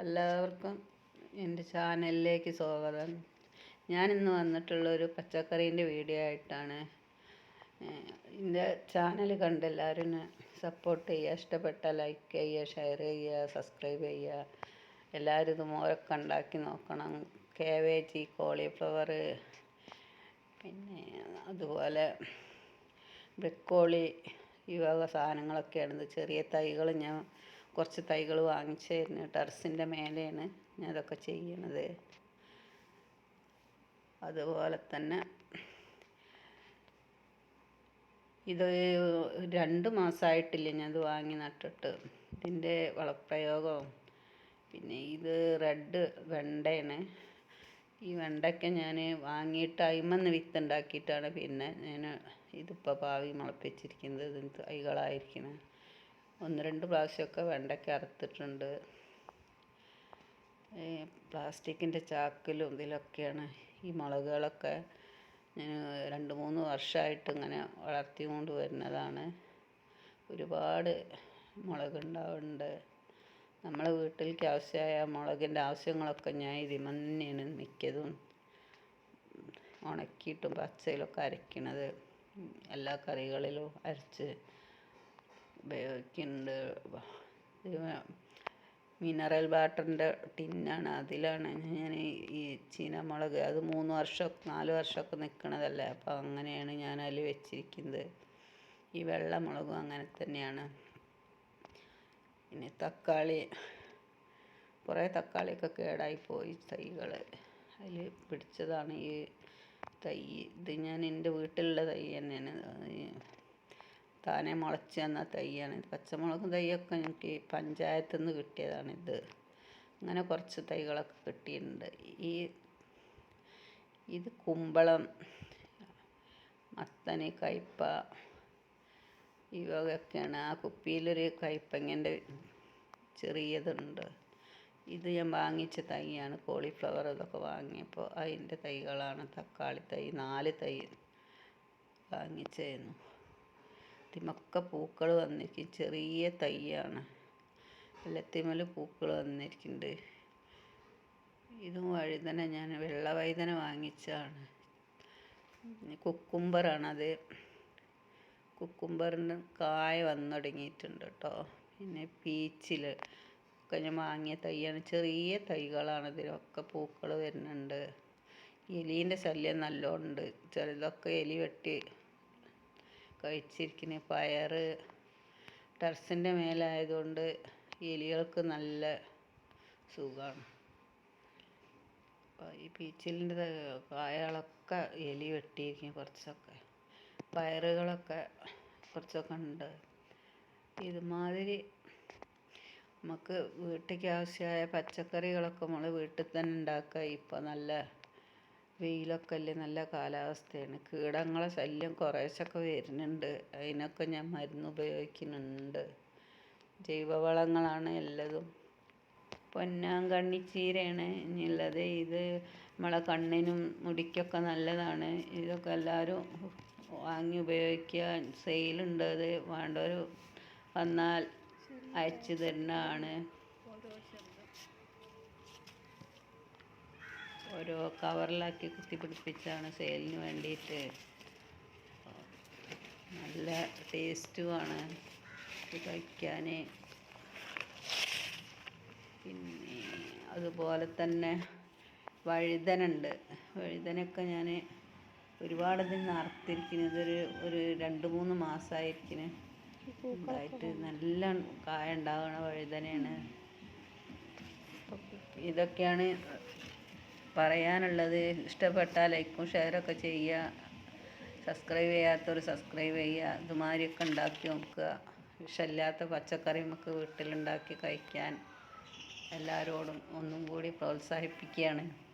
എല്ലാവർക്കും എന്റെ ചാനലിലേക്ക് സ്വാഗതം. ഞാൻ ഞാനിന്ന് വന്നിട്ടുള്ളൊരു പച്ചക്കറീന്റെ വീഡിയോ ആയിട്ടാണ്. എന്റെ ചാനൽ കണ്ട് എല്ലാവരും സപ്പോർട്ട് ചെയ്യുക ഇഷ്ടപ്പെട്ട ലൈക്ക് ചെയ്യുക ഷെയർ ചെയ്യുക സബ്സ്ക്രൈബ് ചെയ്യുക. എല്ലാവരും ഇതുമോരൊക്കെ ഉണ്ടാക്കി നോക്കണം. കേവേജ് കോളിഫ്ലവർ പിന്നെ അതുപോലെ ബ്രിക്കോളി ഈ വക സാധനങ്ങളൊക്കെയാണ്. ഇത് ചെറിയ തൈകൾ ഞാൻ കുറച്ച് തൈകൾ വാങ്ങിച്ചായിരുന്നു ടെറസിന്റെ മേലെയാണ് ഞാൻ അതൊക്കെ ചെയ്യണത്. അതുപോലെ തന്നെ ഇത് രണ്ട് മാസമായിട്ടില്ല ഞാൻ ഇത് വാങ്ങി നട്ടിട്ട്. ഇതിന്റെ വളപ്രയോഗവും. പിന്നെ ഇത് റെഡ് വെണ്ടയാണ്. ഈ വെണ്ടയ്ക്ക ഞാൻ വാങ്ങിയിട്ട് അയിമെന്ന് വിത്ത് ഉണ്ടാക്കിയിട്ടാണ് പിന്നെ ഞാൻ ഇതിപ്പോൾ പാവി മുളപ്പിച്ചിരിക്കുന്നത്. ഇത് തൈകളായിരിക്കുന്നത് ഒന്ന് രണ്ട് പ്രാവശ്യമൊക്കെ വെണ്ടയ്ക്ക അറുത്തിട്ടുണ്ട്. ഈ പ്ലാസ്റ്റിക്കിന്റെ ചാക്കിലും ഇതിലൊക്കെയാണ് ഈ മുളകുകളൊക്കെ ഞാൻ രണ്ട് മൂന്ന് വർഷമായിട്ട് ഇങ്ങനെ വളർത്തിക്കൊണ്ട് വരുന്നതാണ്. ഒരുപാട് മുളക് ഉണ്ടാവുന്നുണ്ട് നമ്മളെ വീട്ടിലേക്ക് ആവശ്യമായ മുളകിന്റെ ആവശ്യങ്ങളൊക്കെ ഞാൻ ഇതിൽ തന്നെയാണ് മിക്കതും ഉണക്കിയിട്ടും പച്ചയിലൊക്കെ അരയ്ക്കണത്. എല്ലാ കറികളിലും അരച്ച് ഉപയോഗിക്കുന്നുണ്ട് മിനറൽ വാട്ടറിന്റെ ടിന്നാണ് അതിലാണ് ഞാൻ ഈ ചീനമുളക് അത് മൂന്ന് വർഷം നാല് വർഷമൊക്കെ നിൽക്കണതല്ലേ അപ്പോൾ അങ്ങനെയാണ് ഞാൻ അതിൽ വെച്ചിരിക്കുന്നത്. ഈ വെള്ളമുളകും അങ്ങനെ തന്നെയാണ്. പിന്നെ തക്കാളി കുറേ തക്കാളിയൊക്കെ കേടായിപ്പോയി തൈകൾ അതിൽ പിടിച്ചതാണ് ഈ തൈ. ഇത് ഞാൻ എന്റെ വീട്ടിലുള്ള തൈ തന്നെയാണ്. താനെ മുളച്ച് വന്ന തൈയാണ്. പച്ചമുളകും തൈയൊക്കെ എനിക്ക് പഞ്ചായത്തു നിന്ന് കിട്ടിയതാണിത് അങ്ങനെ കുറച്ച് തൈകളൊക്കെ കിട്ടിയിട്ടുണ്ട്. ഈ ഇത് കുമ്പളം മത്തന് കയ്പ ഈ വകയൊക്കെയാണ് ആ കുപ്പിയിലൊരു കയ്പങ്ങന്റെ ചെറിയതുണ്ട്. ഇത് ഞാൻ വാങ്ങിച്ച തൈയാണ്. കോളിഫ്ലവർ ഇതൊക്കെ വാങ്ങിയപ്പോൾ അതിന്റെ തൈകളാണ്. തക്കാളി തൈ നാല് തൈ വാങ്ങിച്ചായിരുന്നു ഇതിമൊക്കെ പൂക്കൾ വന്നിരിക്കും. ചെറിയ തൈയാണ്. എല്ലാത്തിമേൽ പൂക്കൾ വന്നിരിക്കുന്നുണ്ട്. ഇതും വഴുതന ഞാൻ വെള്ള വഴുതന വാങ്ങിച്ചാണ് കുക്കുംബറാണത് കുക്കുംബറിന് കായ വന്നു തുടങ്ങിയിട്ടുണ്ട് കേട്ടോ. പിന്നെ പീച്ചിൽ ഒക്കെ ഞാൻ വാങ്ങിയ തൈയാണ്. ചെറിയ തൈകളാണ് ഇതിലൊക്കെ പൂക്കൾ വരുന്നുണ്ട്. എലീന്റെ ശല്യം നല്ലോണമുണ്ട് ചിലതൊക്കെ എലി വെട്ടി കഴിച്ചിരിക്കുന്ന പയർ ടെറസിന്റെ മേലായതുകൊണ്ട് എലികൾക്ക് നല്ല സുഖമാണ് ഈ പീച്ചിലിന്റെ കായകളൊക്കെ എലി വെട്ടിയിരിക്കും കുറച്ചൊക്കെ. പയറുകളൊക്കെ കുറച്ചൊക്കെ ഉണ്ട്. ഇതുമാതിരി നമുക്ക് വീട്ടിലേക്ക് ആവശ്യമായ പച്ചക്കറികളൊക്കെ നമ്മൾ വീട്ടിൽ തന്നെ ഉണ്ടാക്കുക. ഇപ്പോൾ നല്ല വെയിലൊക്കെ അല്ലേ നല്ല കാലാവസ്ഥയാണ്. കീടങ്ങളെ ശല്യം കുറേശ്ശൊക്കെ വരുന്നുണ്ട്. അതിനൊക്കെ ഞാൻ മരുന്ന് ഉപയോഗിക്കുന്നുണ്ട്. ജൈവവളങ്ങളാണ് എല്ലതും. പൊന്നാങ്കണ്ണി ചീരയാണ് ഇനിയുള്ളത്. ഇത് നമ്മളെ കണ്ണിനും മുടിക്കൊക്കെ നല്ലതാണ്. ഇതൊക്കെ എല്ലാവരും വാങ്ങി ഉപയോഗിക്കുക. സെയിലുണ്ട് അത് വേണ്ടവർ വന്നാൽ അയച്ചു തരുന്നതാണ്. ഓരോ കവറിലാക്കി കുത്തി പിടിപ്പിച്ചാണ് സെയിലിന് വേണ്ടിയിട്ട്. നല്ല ടേസ്റ്റുമാണ് കഴിക്കാൻ പിന്നെ അതുപോലെ തന്നെ വഴുതനുണ്ട്. വഴുതനൊക്കെ ഞാൻ ഒരുപാട് ഇതിൽ അറുത്തിരിക്കുന്നത് ഒരു ഒരു രണ്ട് മൂന്ന് മാസമായിരിക്കുന്നു ഉണ്ടായിട്ട്. നല്ല കായ ഉണ്ടാകുന്ന വഴുതനയാണ്. ഇതൊക്കെയാണ് പറയാനുള്ളത്. ഇഷ്ടപ്പെട്ടാൽ ലൈക്കും ഷെയറൊക്കെ ചെയ്യുക. സബ്സ്ക്രൈബ് ചെയ്യാത്തവർ സബ്സ്ക്രൈബ് ചെയ്യുക. ഇതുമാതിരിയൊക്കെ ഉണ്ടാക്കി നോക്കുക. വിഷമില്ലാത്ത പച്ചക്കറി നമുക്ക് വീട്ടിലുണ്ടാക്കി കഴിക്കാൻ എല്ലാവരോടും ഒന്നും കൂടി പ്രോത്സാഹിപ്പിക്കുകയാണ്.